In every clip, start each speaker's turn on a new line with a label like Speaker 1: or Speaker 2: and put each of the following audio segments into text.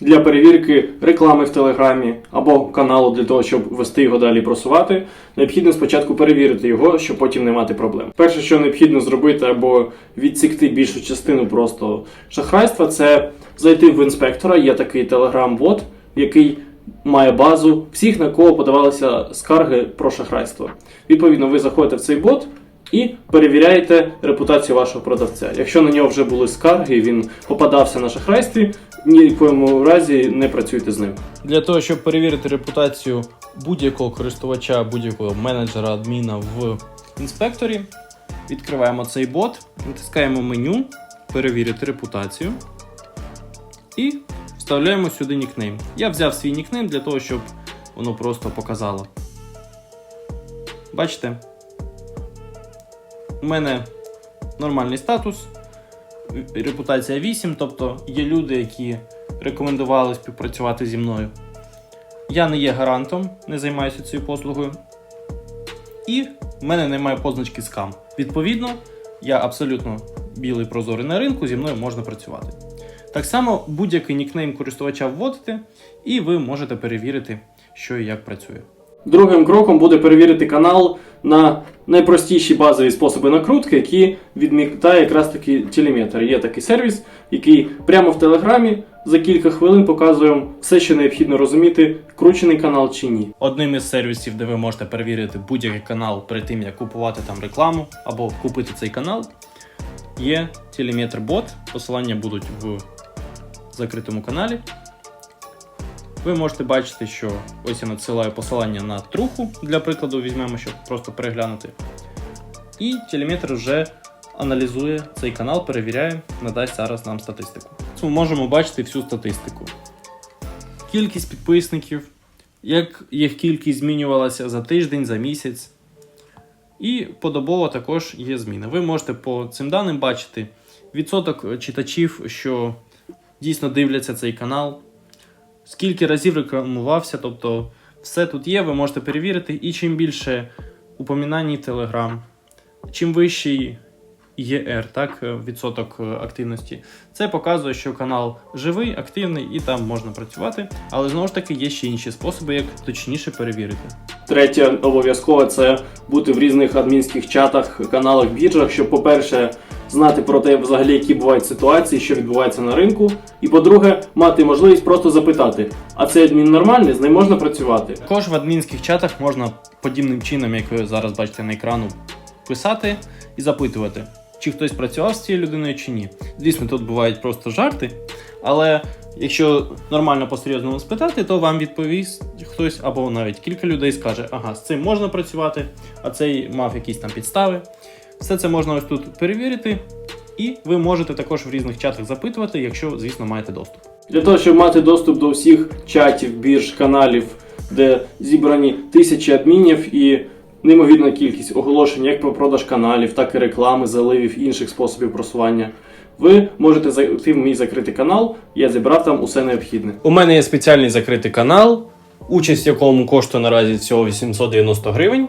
Speaker 1: Для перевірки реклами в Телеграмі або каналу для того, щоб вести його далі просувати, необхідно спочатку перевірити його, щоб потім не мати проблем. Перше, що необхідно зробити або відсікти більшу частину просто шахрайства, це зайти в інспектора. Є такий телеграм-бот, який має базу всіх, на кого подавалися скарги про шахрайство. Відповідно, ви заходите в цей бот. І перевіряєте репутацію вашого продавця. Якщо на нього вже були скарги, він попадався на шахрайстві, ні в коєму разі не працюйте з ним.
Speaker 2: Для того, щоб перевірити репутацію будь-якого користувача, будь-якого менеджера, адміна в інспекторі, відкриваємо цей бот, натискаємо меню, перевірити репутацію і вставляємо сюди нікнейм. Я взяв свій нікнейм для того, щоб воно просто показало. Бачите? У мене нормальний статус, репутація 8, тобто є люди, які рекомендували співпрацювати зі мною. Я не є гарантом, не займаюся цією послугою. І в мене немає позначки скам. Відповідно, я абсолютно білий прозорий на ринку, зі мною можна працювати. Так само будь-який нікнейм користувача вводите, і ви можете перевірити, що і як працює.
Speaker 1: Другим кроком буде перевірити канал на найпростіші базові способи накрутки, які відмітає якраз таки телеметр. Є такий сервіс, який прямо в телеграмі за кілька хвилин показує все, що необхідно розуміти, вкручений канал чи ні.
Speaker 2: Одним із сервісів, де ви можете перевірити будь-який канал перед тим, як купувати там рекламу або купити цей канал, є Telemetr Bot. Посилання будуть в закритому каналі. Ви можете бачити, що ось я надсилаю посилання на труху, для прикладу, візьмемо, щоб просто переглянути. І телеметр вже аналізує цей канал, перевіряє, надасть зараз нам статистику. Ми можемо бачити всю статистику. Кількість підписників, як їх кількість змінювалася за тиждень, за місяць. І подобово також є зміни. Ви можете по цим даним бачити відсоток читачів, що дійсно дивляться цей канал, скільки разів рекламувався, тобто все тут є, ви можете перевірити. І чим більше упомінань Telegram, чим вищий ЄР, так, е, відсоток е, активності, це показує, що канал живий, активний і там можна працювати. Але знову ж таки є ще інші способи, як точніше перевірити.
Speaker 1: Третє обов'язково це бути в різних адмінських чатах, каналах, біржах, щоб, по-перше, знати про те, взагалі, які бувають ситуації, що відбувається на ринку. І по-друге, мати можливість просто запитати: а цей адмін нормальний, з ним можна працювати.
Speaker 2: Також в адмінських чатах можна подібним чином, як ви зараз бачите на екрану, писати і запитувати, чи хтось працював з цією людиною чи ні. Звісно, тут бувають просто жарти, але якщо нормально по-серйозному спитати, то вам відповість хтось або навіть кілька людей скаже, ага, з цим можна працювати, а цей мав якісь там підстави. Все це можна ось тут перевірити, і ви можете також в різних чатах запитувати, якщо, звісно, маєте доступ.
Speaker 1: Для того, щоб мати доступ до всіх чатів, бірж, каналів, де зібрані тисячі адмінів і неймовірна кількість оголошень як про продаж каналів, так і реклами, заливів інших способів просування. Ви можете зайти в мій закритий канал, я зібрав там усе необхідне.
Speaker 2: У мене є спеціальний закритий канал, участь в якому коштує наразі всього 890 гривень.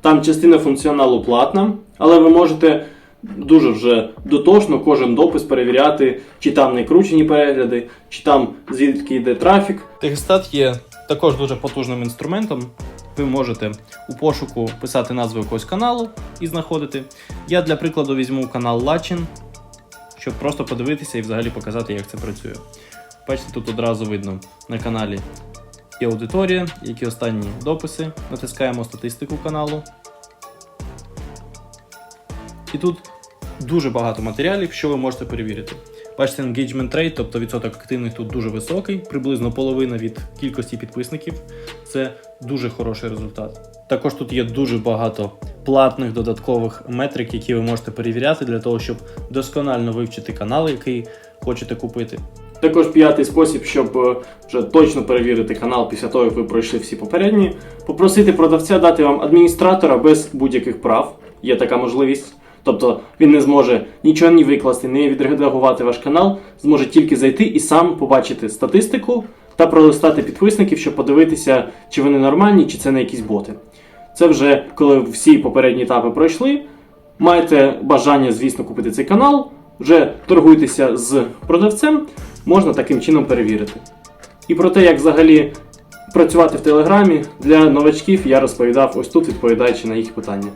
Speaker 1: Там частина функціоналу платна, але ви можете дуже вже дотошно кожен допис перевіряти, чи там не кручені перегляди, чи там звідки йде трафік.
Speaker 2: Тегстат є також дуже потужним інструментом. Ви можете у пошуку писати назву якогось каналу і знаходити. Я для прикладу візьму канал Лачин, щоб просто подивитися і взагалі показати, як це працює. Бачите, тут одразу видно на каналі є аудиторія, які останні дописи. Натискаємо статистику каналу. І тут дуже багато матеріалів, що ви можете перевірити. Бачите, engagement rate, тобто відсоток активних тут дуже високий, приблизно половина від кількості підписників. Це дуже хороший результат. Також тут є дуже багато платних додаткових метрик, які ви можете перевіряти для того, щоб досконально вивчити канал, який хочете купити.
Speaker 1: Також п'ятий спосіб, щоб е, вже точно перевірити канал після того, як ви пройшли всі попередні, попросити продавця дати вам адміністратора без будь-яких прав. Є така можливість. Тобто він не зможе нічого не викласти, не відредагувати ваш канал, зможе тільки зайти і сам побачити статистику та пролистати підписників, щоб подивитися, чи вони нормальні, чи це не якісь боти. Це вже коли всі попередні етапи пройшли. Маєте бажання, звісно, купити цей канал, вже торгуйтеся з продавцем, можна таким чином перевірити. І про те, як взагалі працювати в Телеграмі для новачків, я розповідав ось тут, відповідаючи на їх питання.